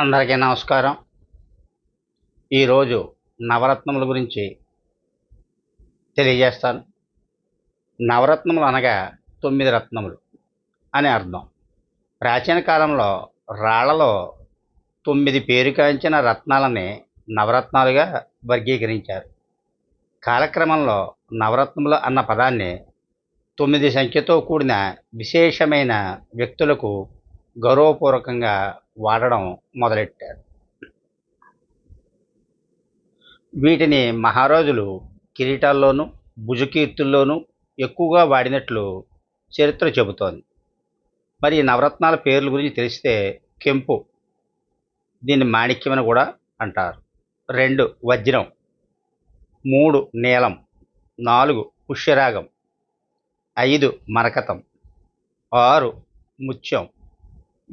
అందరికీ నమస్కారం. ఈరోజు నవరత్నముల గురించి తెలియజేస్తాను. నవరత్నములు అనగా తొమ్మిది రత్నములు అని అర్థం. ప్రాచీన కాలంలో రాళ్ళలో తొమ్మిది పేరుకాంచిన రత్నాలని నవరత్నాలుగా వర్గీకరించారు. కాలక్రమంలో నవరత్నములు అన్న పదాన్ని తొమ్మిది సంఖ్యతో కూడిన విశేషమైన వ్యక్తులకు గౌరవపూర్వకంగా వాడడం మొదలెట్టారు. వీటిని మహారాజులు కిరీటాల్లోనూ భుజకీర్తుల్లోనూ ఎక్కువగా వాడినట్లు చరిత్ర చెబుతోంది. మరి నవరత్నాల పేర్ల గురించి తెలిస్తే కెంపు దీన్ని మాణిక్యమని కూడా అంటారు. రెండు వజ్రం. మూడు నీలం. నాలుగు పుష్యరాగం. ఐదు మరకతం. ఆరు ముత్యం.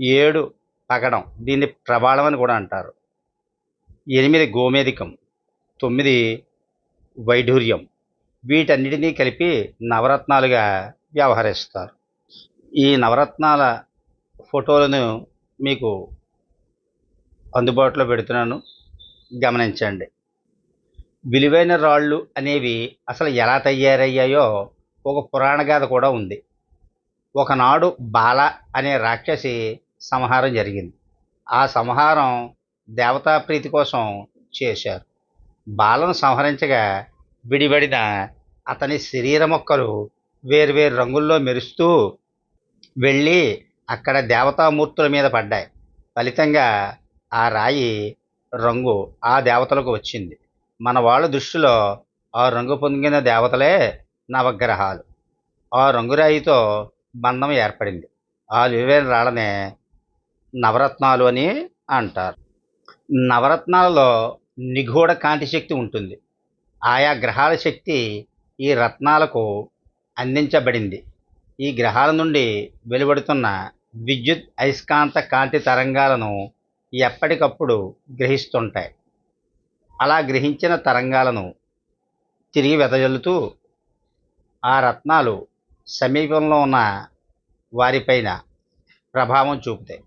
ఏడు పగడం దీన్ని ప్రభాళం అని కూడా అంటారు. ఎనిమిది గోమేధికం తొమ్మిది వైఢూర్యం వీటన్నిటినీ కలిపి నవరత్నాలుగా వ్యవహరిస్తారు. ఈ నవరత్నాల ఫోటోలను మీకు అందుబాటులో పెడుతున్నాను. గమనించండి. విలువైన రాళ్ళు అనేవి అసలు ఎలా తయారయ్యాయో ఒక పురాణ గాథ కూడా ఉంది. ఒకనాడు బాల అనే రాక్షసి సంహారం జరిగింది. ఆ సంహారం దేవతా ప్రీతి కోసం చేశారు. బాలను సంహరించగా విడిబడిన అతని శరీర మొక్కలు వేర్వేరు రంగుల్లో మెరుస్తూ వెళ్ళి అక్కడ దేవతామూర్తుల మీద పడ్డాయి. ఫలితంగా ఆ రాయి రంగు ఆ దేవతలకు వచ్చింది. మన వాళ్ళ దృష్టిలో ఆ రంగు పొందిన దేవతలే నవగ్రహాలు. ఆ రంగురాయితో బంధం ఏర్పడింది. ఆ వివేన రాళ్ళనే నవరత్నాలు అని అంటారు. నవరత్నాలలో నిగూఢ కాంతి శక్తి ఉంటుంది. ఆయా గ్రహాల శక్తి ఈ రత్నాలకు అందించబడింది. ఈ గ్రహాల నుండి వెలువడుతున్న విద్యుత్ అయస్కాంత కాంతి తరంగాలను ఎప్పటికప్పుడు గ్రహిస్తుంటాయి. అలా గ్రహించిన తరంగాలను తిరిగి వెదజల్లుతూ ఆ రత్నాలు సమీపంలో ఉన్న వారిపైన ప్రభావం చూపుతాయి.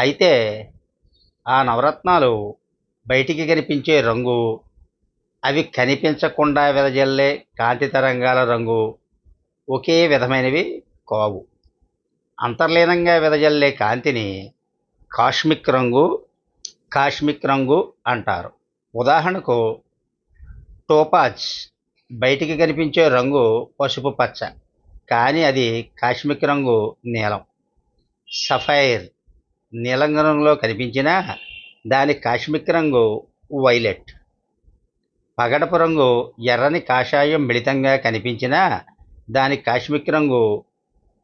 అయితే ఆ నవరత్నాలు బయటికి కనిపించే రంగు అవి కనిపించకుండా వెదజల్లే కాంతి తరంగాల రంగు ఒకే విధమైనవి కావు. అంతర్లీనంగా వెదజల్లే కాంతిని కాష్మిక్ రంగు కాష్మిక్ రంగు అంటారు. ఉదాహరణకు టోపాజ్ బయటికి కనిపించే రంగు పసుపు పచ్చ కానీ అది కాశ్మిక్ రంగు నీలం. సఫైర్ నీలం రంగులో కనిపించినా దాని కాశ్మిక్ రంగు వైలెట్. పగడపు రంగు ఎర్రని కాషాయం మిళితంగా కనిపించినా దాని కాశ్మిక్ రంగు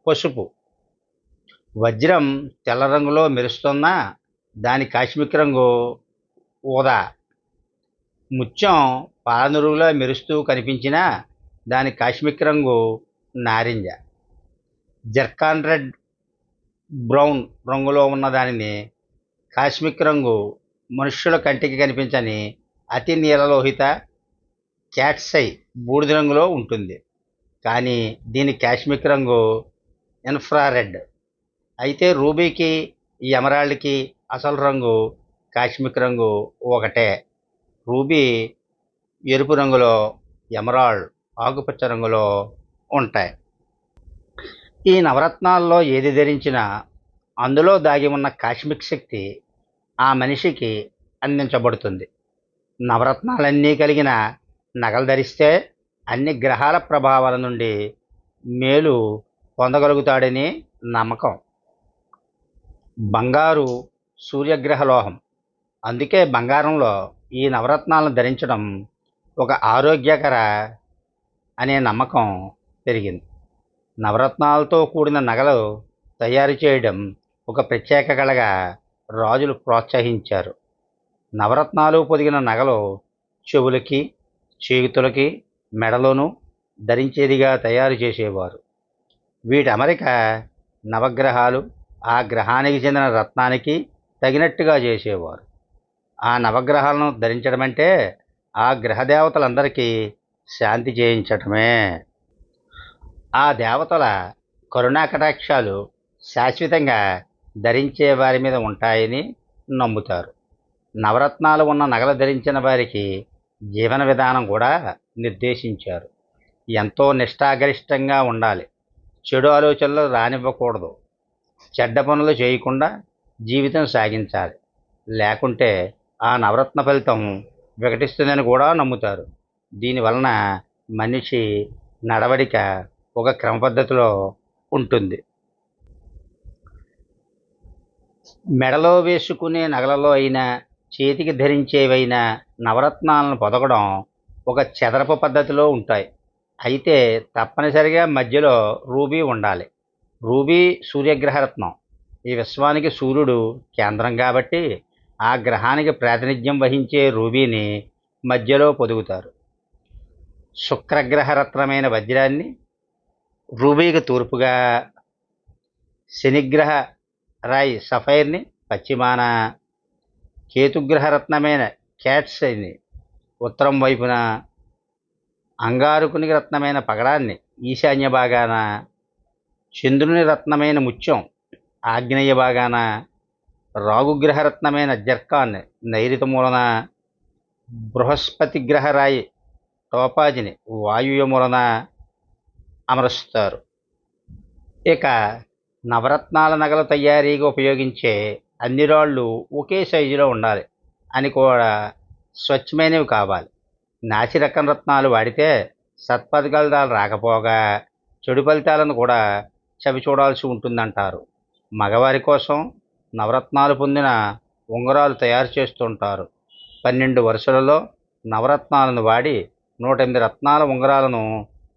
పసుపు. వజ్రం తెల్ల రంగులో మెరుస్తున్నా దాని కాశ్మిక్ రంగు ఊదా. ముత్యం పాలనురుగులా మెరుస్తూ కనిపించినా దాని కాశ్మిక్ రంగు నారింజ. జర్కాన్ రెడ్ బ్రౌన్ రంగులో ఉన్న దానిని కాస్మిక్ రంగు మనుష్యుల కంటికి కనిపించని అతి నీలలోహిత క్యాట్సై బూడిద రంగులో ఉంటుంది. కానీ దీని కాస్మిక్ రంగు ఇన్ఫ్రారెడ్. అయితే రూబీకి ఈ ఎమరాల్డ్కి అసలు రంగు కాస్మిక్ రంగు ఒకటే. రూబీ ఎరుపు రంగులో ఎమరాల్డ్ ఆకుపచ్చ రంగులో ఉంటాయి. ఈ నవరత్నాల్లో ఏది ధరించినా అందులో దాగి ఉన్న కాస్మిక్ శక్తి ఆ మనిషికి అందించబడుతుంది. నవరత్నాలన్నీ కలిగిన నగలు ధరిస్తే అన్ని గ్రహాల ప్రభావాల నుండి మేలు పొందగలుగుతాడని నమ్మకం. బంగారు సూర్యగ్రహ లోహం అందుకే బంగారంలో ఈ నవరత్నాలను ధరించడం ఒక ఆరోగ్యకర అనే నమ్మకం పెరిగింది. నవరత్నాలతో కూడిన నగలు తయారు చేయడం ఒక ప్రత్యేక కళగా రాజులు ప్రోత్సహించారు. నవరత్నాలు పొదిగిన నగలు చెవులకి చేతులకి మెడలోనూ ధరించేదిగా తయారు చేసేవారు. వీటి అమరిక నవగ్రహాలు ఆ గ్రహానికి చెందిన రత్నానికి తగినట్టుగా చేసేవారు. ఆ నవగ్రహాలను ధరించడం అంటే ఆ గ్రహదేవతలందరికీ శాంతి చేయించటమే. ఆ దేవతల కరుణా కటాక్షాలు శాశ్వతంగా ధరించే వారి మీద ఉంటాయని నమ్ముతారు. నవరత్నాలు ఉన్న నగలు ధరించిన వారికి జీవన విధానం కూడా నిర్దేశించారు. ఎంతో నిష్ఠాగరిష్టంగా ఉండాలి. చెడు ఆలోచనలు రానివ్వకూడదు. చెడ్డ పనులు చేయకుండా జీవితం సాగించాలి. లేకుంటే ఆ నవరత్న ఫలితం వికటిస్తుందని కూడా నమ్ముతారు. దీనివలన మనిషి నడవడిక ఒక క్రమ పద్ధతిలో ఉంటుంది. మెడలో వేసుకునే నగలలో అయినా చేతికి ధరించేవైనా నవరత్నాలను పొదగడం ఒక చదరపు పద్ధతిలో ఉంటాయి. అయితే తప్పనిసరిగా మధ్యలో రూబీ ఉండాలి. రూబీ సూర్యగ్రహరత్నం. ఈ విశ్వానికి సూర్యుడు కేంద్రం కాబట్టి ఆ గ్రహానికి ప్రాతినిధ్యం వహించే రూబీని మధ్యలో పొదుగుతారు. శుక్రగ్రహరత్నమైన వజ్రాన్ని రూబీకి తూర్పుగా శనిగ్రహ రాయి సఫైర్ని పశ్చిమాన కేతుగ్రహరత్నమైన క్యాట్స్ని ఉత్తరం వైపున అంగారుకుని రత్నమైన పగడాన్ని ఈశాన్య భాగాన చంద్రుని రత్నమైన ముత్యం ఆగ్నేయ భాగాన రాగుగ్రహరత్నమైన జర్కాన్ని నైరుత మూలన బృహస్పతి గ్రహరాయి టోపాజిని వాయువ్య మూలన అమరుస్తారు. ఇక నవరత్నాల నగల తయారీకి ఉపయోగించే అన్ని రాళ్ళు ఒకే సైజులో ఉండాలి అని కూడా స్వచ్ఛమైనవి కావాలి. నాసి రకం రత్నాలు వాడితే సత్ఫలితాలు రాకపోగా చెడు ఫలితాలను కూడా చవి చూడాల్సి ఉంటుందంటారు. మగవారి కోసం నవరత్నాలు పొందిన ఉంగరాలు తయారు చేస్తుంటారు. పన్నెండు వరుసలలో నవరత్నాలను వాడి నూట ఎనిమిది రత్నాల ఉంగరాలను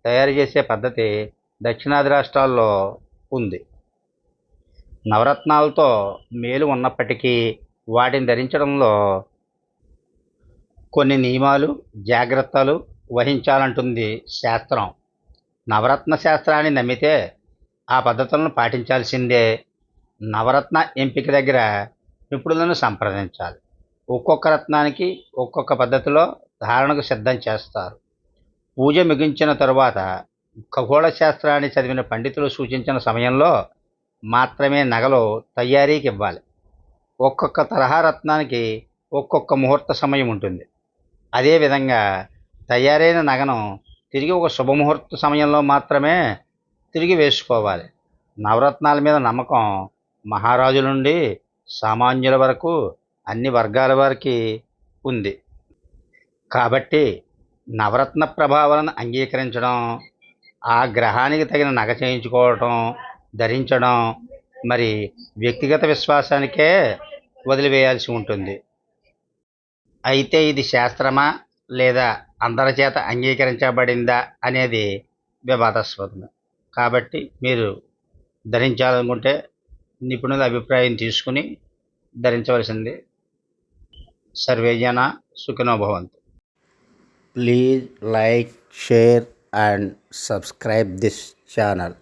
తయారు చేసే పద్ధతి దక్షిణాది రాష్ట్రాల్లో ఉంది. నవరత్నాలతో మేలు ఉన్నప్పటికీ వాటిని ధరించడంలో కొన్ని నియమాలు జాగ్రత్తలు వహించాలంటుంది శాస్త్రం. నవరత్న శాస్త్రాన్ని నమ్మితే ఆ పద్ధతులను పాటించాల్సిందే. నవరత్న ఎంపిక దగ్గర నిపుణులను సంప్రదించాలి. ఒక్కొక్క రత్నానికి ఒక్కొక్క పద్ధతిలో ధారణకు సిద్ధం చేస్తారు. పూజ ముగించిన తరువాత ఖగోళ శాస్త్రాన్ని చదివిన పండితులు సూచించిన సమయంలో మాత్రమే నగలు తయారీకి ఇవ్వాలి ఒక్కొక్క తరహా రత్నానికి ఒక్కొక్క ముహూర్త సమయం ఉంటుంది. అదేవిధంగా తయారైన నగను తిరిగి ఒక శుభముహూర్త సమయంలో మాత్రమే తిరిగి వేసుకోవాలి. నవరత్నాల మీద నమ్మకం మహారాజుల నుండి సామాన్యుల వరకు అన్ని వర్గాల వారికి ఉంది. కాబట్టి నవరత్న ప్రభావాలను అంగీకరించడం ఆ గ్రహానికి తగిన నగ చేయించుకోవటం ధరించడం మరి వ్యక్తిగత విశ్వాసానికే వదిలివేయాల్సి ఉంటుంది. అయితే ఇది శాస్త్రమా లేదా అందరి చేత అంగీకరించబడిందా అనేది వివాదాస్పదం కాబట్టి మీరు ధరించాలనుకుంటే నిపుణుల అభిప్రాయం తీసుకుని ధరించవలసింది. సర్వేజన Sukhinobhavantu Please like, share and subscribe this channel.